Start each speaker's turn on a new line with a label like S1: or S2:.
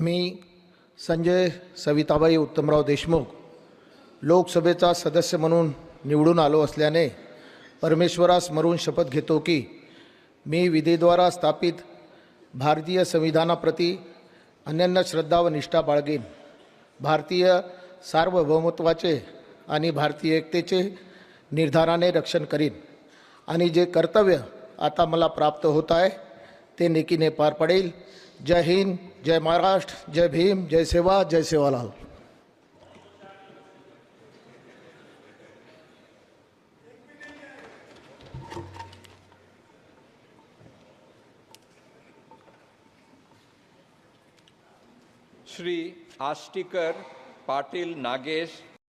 S1: मी संजय सविताबाई उत्तमराव देशमुख लोकसभेचा सदस्य म्हणून निवडून आलो असल्याने परमेश्वरास मरून शपथ घेतो की मी विधीद्वारा स्थापित भारतीय संविधानाप्रती अनन्य श्रद्धा व निष्ठा बाळगेन. भारतीय सार्वभौमत्वाचे आणि भारतीय एकतेचे निर्धाराने रक्षण करीन आणि जे कर्तव्य आता मला प्राप्त होत आहे ते नेकीने पार पडेल. जय हिंद जय महाराष्ट्र जय भीम जय सेवा जय सेवालाल।
S2: श्री आष्टीकर पाटिल नागेश